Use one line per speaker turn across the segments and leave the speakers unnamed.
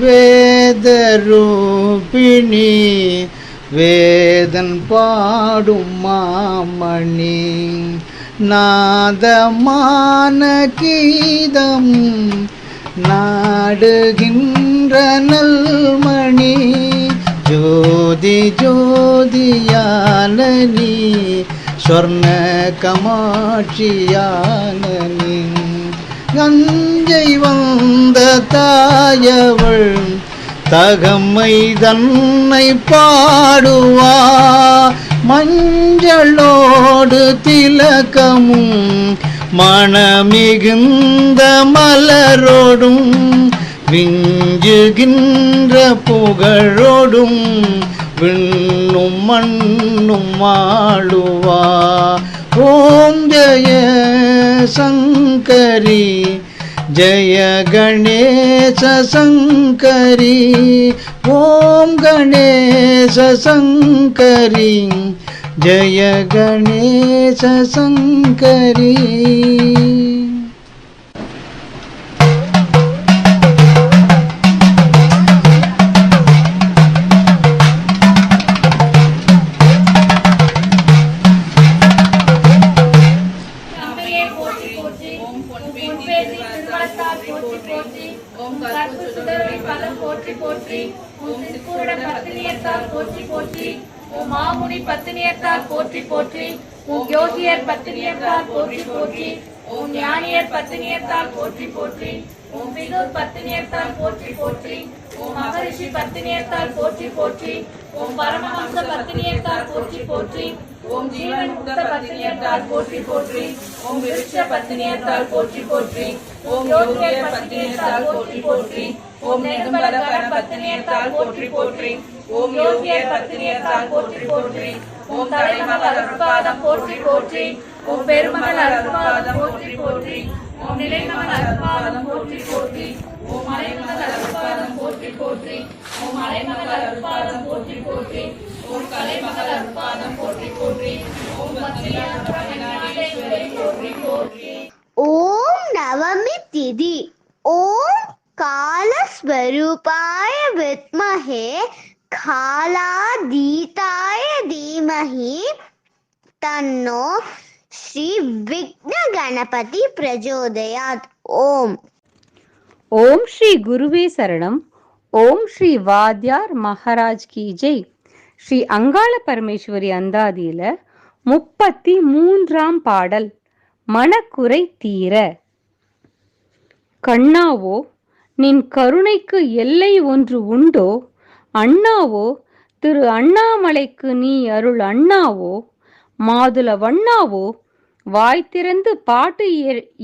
வேதரூபிணி வேதன் பாடும் மாமணி. நாதமான கீதம் நாடுகின்ற நல்மணி ஜோதி ஜோதியானனி ஸ்வர்ண கமாட்சியானனி கஞ்சை வந்த தாயவள் தகமை தன்னை பாடுவா. மஞ்சளோடு திலக்கமும் மணமிகுந்த மலரோடும் விஞ்சுகின்ற புகழோடும் விண்ணும் மண்ணும் ஆளுவா. ஓம் ஜய शङ्करी जय गणेश शङ्करी ॐ गणेश शङ्करी
जय गणेश शङ्करी
ஓம்
யோகியர் பத்தினியத்தால் போற்றி போற்றி ஓம் ஞானியர் பத்தினியத்தால் போற்றி போற்றி ஓம் விதூர் பத்தினியத்தால் போற்றி போற்றி ஓம் மகரிஷி பத்தினியத்தால் போற்றி போற்றி ஓம் பரமஹம்ச பத்தினியத்தால் போற்றி போற்றி ஓம் ஜீவன் முக்த பத்தினியத்தால் போற்றி போற்றி ஓம் விருட்ச பத்தினியத்தால் போற்றி போற்றி ஓம் யோகியர் பத்தினியத்தால் போற்றி போற்றி ஓம் நெடும்பலகர பத்தினியத்தால் போற்றி போற்றி ஓம் யோகியர் பத்தினியத்தால் போற்றி போற்றி ஓம் தலைமகள் அருட்பாதம் போற்றி போற்றி ஓம் பெருமகள் அருட்பாதம் போற்றி போற்றி ஓம் நிலைமகள் அருட்பாதம் போற்றி போற்றி ஓம் மலைமகள் அருட்பாதம் போற்றி போற்றி ஓம் மலைமகள் அருட்பாதம் போற்றி போற்றி ஓம் கலைமகள் அருட்பாதம் போற்றி போற்றி. ஓம் போற்றி போற்றி.
ஓம் நவமி திதி. ஓம் காலஸ்வரூபாய வித்மஹே காலாதீதாய தீமஹி தன்னோ ஸ்ரீ விக்ன கணபதி பிரஜோதயாத். ஓம்.
ஓம் ஸ்ரீ குருவே சரணம். ஓம் ஸ்ரீ வாத்யார் மகாராஜ் கி ஜெய். ஸ்ரீ அங்காள பரமேஸ்வரி அந்தாதியில முப்பத்தி மூன்றாம் பாடல் மனக்குறை தீர. கண்ணாவோ நின் கருணைக்கு எல்லை ஒன்று உண்டோ? அண்ணாவோ திரு அண்ணாமலைக்கு நீ அருள் அண்ணாவோ? மாதுள வண்ணாவோ வாய் திறந்து பாட்டு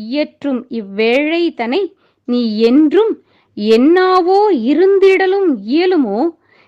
இயற்றும் இவ்வேழை தனை நீ என்றும் என்னாவோ இருந்திடலும் இயலுமோ?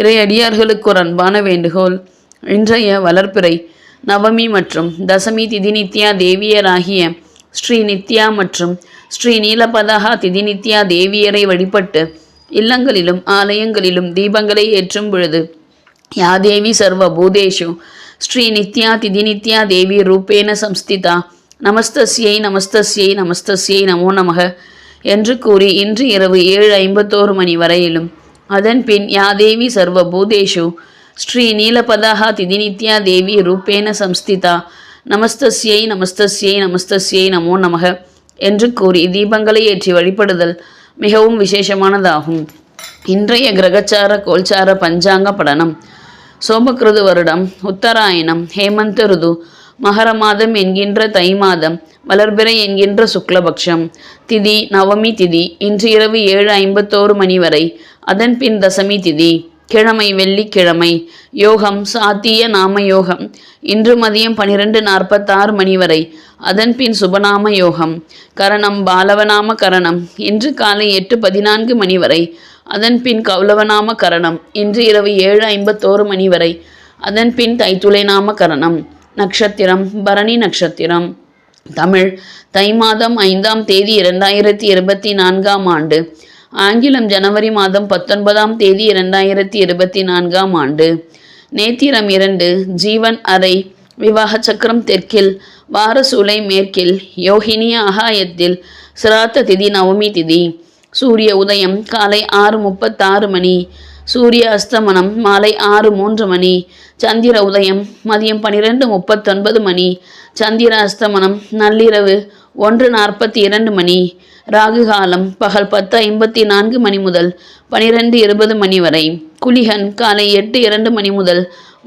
இறையடியார்களுக்கு ஒரு அன்பான வேண்டுகோள். இன்றைய வளர்ப்பிறை நவமி மற்றும் தசமி திதி நித்யா தேவியராகிய ஸ்ரீ நித்யா மற்றும் ஸ்ரீ நீலபதகா திதி நித்யா தேவியரை வழிபட்டு இல்லங்களிலும் ஆலயங்களிலும் தீபங்களை ஏற்றும் பொழுது யாதேவி சர்வ பூதேஷு ஸ்ரீ நித்யா திதி நித்யா தேவி ரூபேன சம்ஸ்திதா நமஸ்தஸ்யை நமஸ்தஸ்யை நமஸ்தஸ்யை நமோ நமக என்று கூறி இன்று இரவு ஏழு ஐம்பத்தோரு மணி வரையிலும் அதன் பின் யாதேவி சர்வபூதேஷு. ஸ்ரீ நீலபதாக திதி நித்யா தேவி ரூபேன சம்ஸ்திதா. நமஸ்தஸ்யை நமஸ்தஸ்யை நமஸ்தஸ்யை நமோ நமக என்று கூறி தீபங்களை ஏற்றி வழிபடுதல் மிகவும் விசேஷமானதாகும். இன்றைய கிரகச்சார கோல்சார பஞ்சாங்க படனம். சோமகிருது வருடம் உத்தராயணம் ஹேமந்த ருது. மகர மாதம் என்கின்ற தை மாதம் வளர்பிறை என்கின்ற சுக்லபக்ஷம். திதி நவமி திதி இன்று இரவு ஏழு ஐம்பத்தோரு மணி வரை அதன் பின் தசமி திதி. கிழமை வெள்ளிக்கிழமை. யோகம் சாத்திய நாம யோகம். இன்று மதியம் பனிரெண்டு நாற்பத்தாறு மணி வரை. அதன்பின் சுபநாம யோகம். கரணம் பாலவநாம கரணம். இன்று காலை எட்டு பதினான்கு மணி வரை. அதன்பின் கௌலவநாம கரணம். இன்று இரவு ஏழு ஐம்பத்தோரு மணி வரை. அதன்பின் தைத்துளை நாம கரணம். நட்சத்திரம் பரணி நட்சத்திரம் தமிழ் தை மாதம் ஐந்தாம் தேதி இரண்டாயிரத்தி இருபத்தி நான்காம் ஆண்டு. ஆங்கிலம் ஜனவரி மாதம் பத்தொன்பதாம் தேதி இரண்டாயிரத்தி இருபத்தி நான்காம் ஆண்டு. நேத்திரம் இரண்டு ஜீவன் அறை விவாக சக்கரம் தெற்கில் வாரசூலை மேற்கில் யோகினிய அகாயத்தில் சிராத்த திதி நவமி திதி. சூரிய உதயம் காலை ஆறு முப்பத்தாறு மணி. சூரிய அஸ்தமனம் மாலை ஆறு மூன்று மணி. சந்திர உதயம் மதியம் பன்னிரெண்டு முப்பத்தொன்பது மணி. சந்திர அஸ்தமனம் நள்ளிரவு ஒன்று நாற்பத்தி இரண்டு மணி. ராகு காலம் பகல் பத்து ஐம்பத்தி நான்கு மணி முதல் பனிரெண்டு இருபது மணி வரை குளிகன் காலை எட்டு இரண்டு மணி முதல்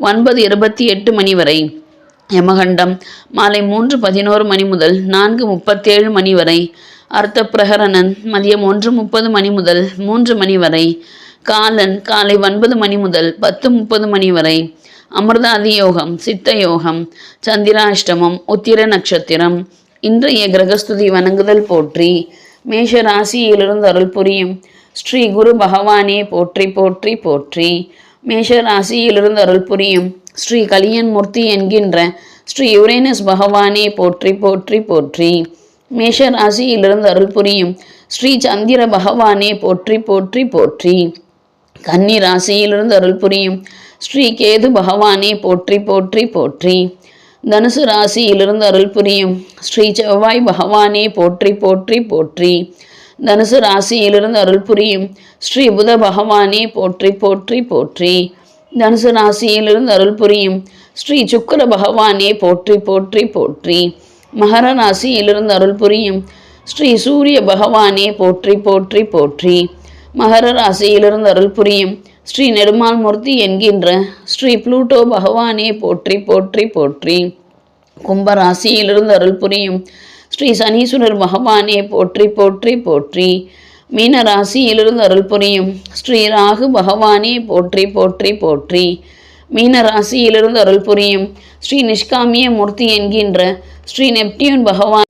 ஒன்பது இருபத்தி எட்டு மணி வரை யமகண்டம் மாலை மூன்று பதினோரு மணி முதல் நான்கு முப்பத்தேழு மணி வரை அர்த்த பிரகரணன் மதியம் ஒன்று முப்பது மணி முதல் மூன்று மணி வரை காலன் காலை ஒன்பது மணி முதல் பத்து முப்பது மணி வரை அமிர்தாதி யோகம் சித்த யோகம் சந்திராஷ்டமம் உத்திர நட்சத்திரம். இன்றைய கிரகஸ்துதி வணங்குதல் போற்றி. மேஷ ராசியிலிருந்து அருள் புரியும் ஸ்ரீ குரு பகவானே போற்றி போற்றி போற்றி. மேஷ ராசியிலிருந்து அருள் புரியும் ஸ்ரீ கலியன் மூர்த்தி என்கின்ற ஸ்ரீ யுரேனஸ் பகவானே போற்றி போற்றி போற்றி. மேஷ ராசியிலிருந்து அருள் புரியும் ஸ்ரீ சந்திர பகவானே போற்றி போற்றி போற்றி. கன்னி ராசியிலிருந்து அருள் புரியும் ஸ்ரீ கேது பகவானே போற்றி போற்றி போற்றி. தனுசு ராசியிலிருந்து அருள் புரியும். ஸ்ரீ செவ்வாய் பகவானே போற்றி போற்றி போற்றி. தனுசு ராசியிலிருந்து அருள் புரியும். ஸ்ரீ புத பகவானே போற்றி போற்றி போற்றி. தனுசு ராசியிலிருந்து அருள் புரியும். ஸ்ரீ சுக்கர பகவானே போற்றி போற்றி போற்றி. மகர ராசியிலிருந்து அருள் புரியும். ஸ்ரீ சூரிய பகவானே போற்றி போற்றி போற்றி. மகர ராசியிலிருந்து அருள் புரியும். ஸ்ரீ நெடுமால் மூர்த்தி என்கின்ற ஸ்ரீ புளூட்டோ பகவானே போற்றி போற்றி போற்றி. கும்பராசியிலிருந்து அருள் புரியும் ஸ்ரீ சனீஸ்வரர் பகவானே போற்றி போற்றி போற்றி. மீனராசியிலிருந்து அருள் புரியும் ஸ்ரீ ராகு பகவானே போற்றி போற்றி போற்றி. மீன ராசியிலிருந்து அருள் புரியும். ஸ்ரீ நிஷ்காமிய மூர்த்தி என்கின்ற ஸ்ரீ நெப்டியூன் பகவான்.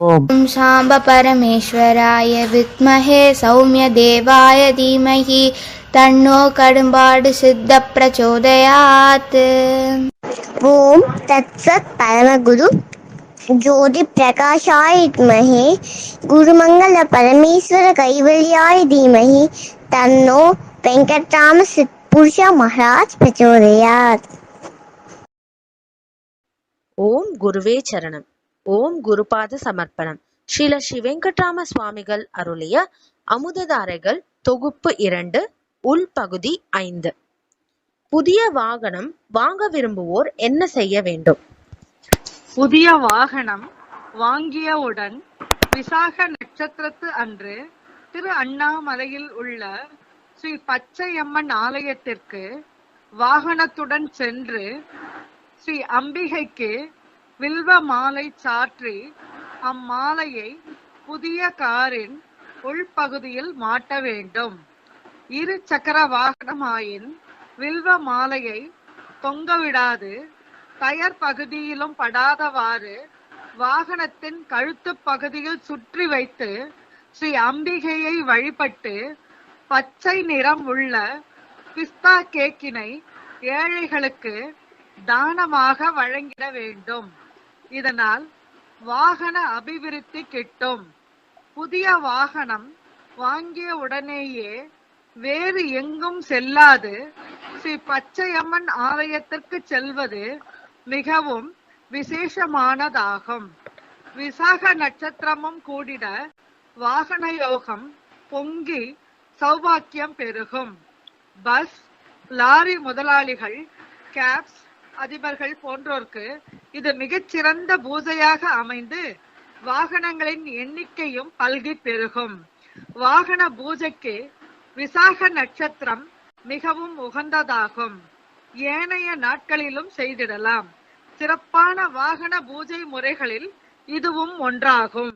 சாம்ப பரமேஸ்வராய வித்மஹே சௌமிய தேவாய தீமகி தன்னோ கடும்பாடு சித்த பிரச்சோதயாத்.
ஓம் தத்சத் பரமகுரு ஜோதி பிரகாஷாய வித்மஹே குருமங்கள பரமேஸ்வர கைவல்யாய தீமகி தன்னோ வெங்கட்ராம சித் புருஷா மகாராஜ் பிரச்சோதயாத்.
ஓம் குருவே சரணம். ஓம் குருபாத சமர்ப்பணம். ஸ்ரீல ஸ்ரீ வெங்கட்ராம சுவாமிகள் அருளிய அமுததாரைகள் தொகுப்பு இரண்டு உள்பகுதி ஐந்து. புதிய வாகனம் வாங்க விரும்புவோர் என்ன செய்ய வேண்டும்?
புதிய வாகனம் வாங்கியவுடன் விசாக நட்சத்திரத்து அன்று திரு அண்ணாமலையில் உள்ள ஸ்ரீ பச்சையம்மன் ஆலயத்திற்கு வாகனத்துடன் சென்று ஸ்ரீ அம்பிகைக்கு வில்வ மாலை சாற்றி அம்மாலையை புதிய காரின் உள்பகுதியில் மாட்ட வேண்டும். இரு சக்கர வாகனமாயின் வில்வ மாலையை தொங்கவிடாது. டயர் பகுதியிலும் படாதவாறு வாகனத்தின் கழுத்து பகுதியில் சுற்றி வைத்து ஸ்ரீ அம்பிகையை வழிபட்டு பச்சை நிறம் உள்ள பிஸ்தா கேக்கினை ஏழைகளுக்கு தானமாக வழங்கிட வேண்டும். இதனால் வாகன அபிவிருத்தி கிட்டும். புதிய வாகனம் வாங்கிய உடனேயே வேறு எங்கும் செல்லாது. ஸ்ரீ பச்சையம்மன் ஆலயத்திற்கு செல்வது மிகவும் விசேஷமானதாகும். விசாக நட்சத்திரமும் கூடிட வாகன யோகம் பொங்கி சௌபாக்கியம் பெருகும். பஸ் லாரி முதலாளிகள் கேப்ஸ் அதிபர்கள் போன்றோருக்கு இது மிகச்சிறந்த பூஜையாக அமைந்து வாகனங்களின் எண்ணிக்கையும் பல்கி பெருகும். வாகன பூஜைக்கு விசாக நட்சத்திரம் மிகவும் உகந்ததாகும். ஏனைய நாட்களிலும் செய்திடலாம். சிறப்பான வாகன பூஜை முறைகளில் இதுவும் ஒன்றாகும்.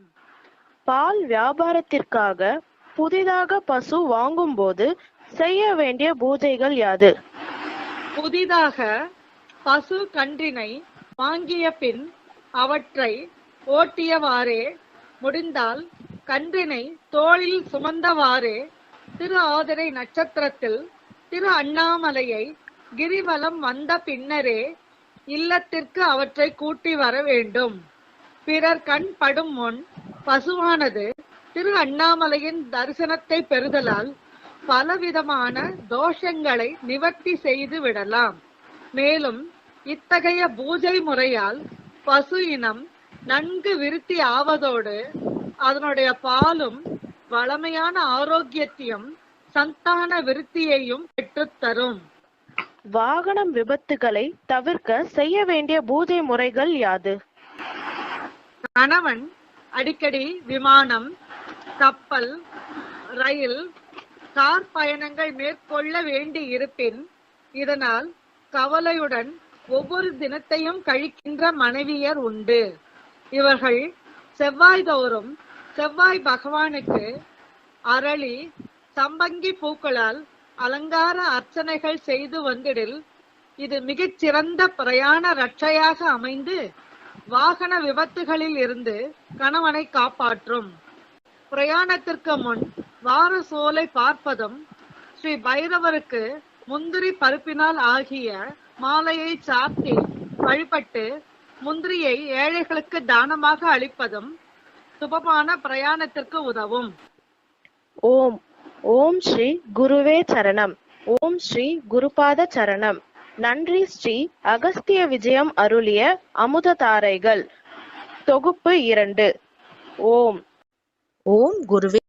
பால் வியாபாரத்திற்காக புதிதாக பசு வாங்கும்போது செய்ய வேண்டிய பூஜைகள் யாது?
புதிதாக பசு கன்றினை வாங்கிய பின் அவற்றை ஓட்டியவாறே முடிந்தால் கன்றினை தோளில் சுமந்தவாறே திரு ஆதிரை நட்சத்திரத்தில் திரு அண்ணாமலையை கிரிவலம் வந்த பின்னரே இல்லத்திற்கு அவற்றை கூட்டி வர வேண்டும். பிறர் கண் படும் முன் பசுவானது திரு அண்ணாமலையின் தரிசனத்தை பெறுதலால் பலவிதமான தோஷங்களை நிவர்த்தி செய்து விடலாம். மேலும் இத்தகைய பூஜை முறையால் பசு இனம் நன்கு விருத்தி ஆவதோடு அதனுடைய பாலும் வளமையான ஆரோக்கியத்தையும் சந்தான விருத்தியையும் பெற்றுத்தரும்.
வாகனம் விபத்துகளை தவிர்க்க செய்ய வேண்டிய பூஜை முறைகள் யாது?
கணவன் அடிக்கடி விமானம் கப்பல் ரயில் கார் பயணங்கள் மேற்கொள்ள வேண்டி இருப்பின் இதனால் கவலையுடன் ஒவ்வொரு தினத்தையும் கழிக்கின்ற மனைவியர் உண்டு. இவர்கள் செவ்வாய் தோறும் செவ்வாய் பகவானுக்கு அரளி சம்பங்கி பூக்களால் அலங்கார அர்ச்சனைகள் செய்து வந்திடில் இது மிகச் சிறந்த பிரயாண ரட்சையாக அமைந்து வாகன விபத்துகளில் இருந்து கணவனை காப்பாற்றும். பிரயாணத்திற்கு முன் வார சோலை பார்ப்பதும் ஸ்ரீ பைரவருக்கு முந்திரி பருப்பினால் ஆகிய மாலையை சாத்தி வழிபட்டு முந்திரியை ஏழைகளுக்கு தானமாக அளிப்பதும் சுபமான பிரயாணத்திற்கு உதவும்.
ஓம் ஓம் ஸ்ரீ குருவே சரணம். ஓம் ஸ்ரீ குருபாத சரணம். நன்றி ஸ்ரீ அகஸ்திய விஜயம் அருளிய அமுததாரைகள் தொகுப்பு இரண்டு. ஓம். ஓம் குருவே